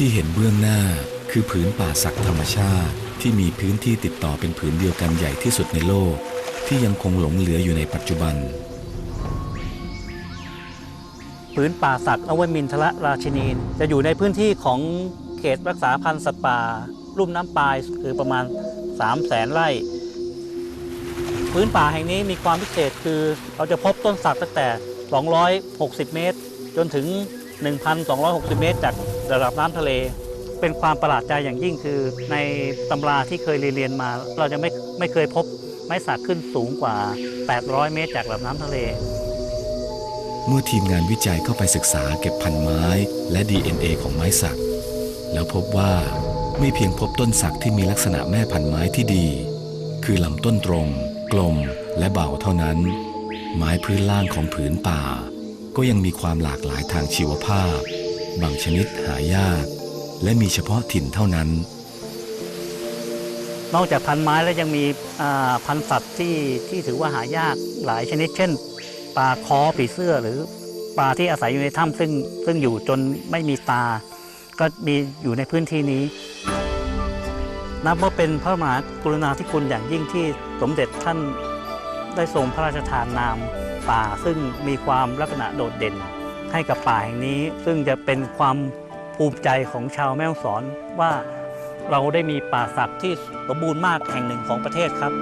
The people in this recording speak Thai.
ที่เห็นเบื้องหน้าคือผืนป่าศักธรรมชาติ ที่มีพื้นที่ติดต่อเป็นผืนเดียวกันใหญ่ที่สุดในโลก ที่ยังคงหลงเหลืออยู่ในปัจจุบันผืนป่าศักดิ์นวมินทรราชินีจะอยู่ในพื้นที่ของเขตรักษาพันธุ์สัตว์ป่าลุ่มน้ำปายคือประมาณ 3 0 0แสนไร่พื้นป่าแห่งนี้มีความพิเศษคือเราจะพบต้นสักตั้งแต่ 260 เมตร จนถึง 1,260 เมตร จากระดับน้ำทะเล เป็นความประหลาดใจอย่างยิ่งคือ ในตำราที่เคยเรียนมา เราจะไม่ไม่เคยพบไม้สักขึ้นสูงกว่า 800 เมตร จากระดับน้ำทะเล เมื่อทีมงานวิจัยเข้าไปศึกษาเก็บพันธุ์ไม้และ DNA ของไม้สัก แล้วพบว่าไม่เพียงพบต้นสักที่มีลักษณะแม่พันธุ์ไม้ที่ดี คือลำต้นตรง กลมและเบาเท่านั้น ไม้พื้นล่างของผืนป่า ก็ยังมีความหลากหลายทางชีวภาพ บางชนิดหายาก และมีเฉพาะถิ่นเท่านั้น นอกจากพันไม้แล้วยังมีพันสัตว์ที่ที่ถือว่าหายากหลายชนิด เช่นปลาคอผีเสื้อหรือปลาที่อาศัยอยู่ในถ้ำซึ่งซึ่งอยู่จนไม่มีตา ก็มีอยู่ในพื้นที่นี้ นับว่าเป็นพระมหากรุณาธิคุณอย่างยิ่งที่สมเด็จท่านได้ทรงพระราชทานนาม ป่า ซึ่งมีความลักษณะโดดเด่น ให้กับป่าแห่งนี้ ซึ่งจะเป็นความภูมิใจของชาวแม่ฮ่องสอนว่าเราได้มีป่าศักดิ์ที่สมบูรณ์มากแห่งหนึ่งของประเทศครับ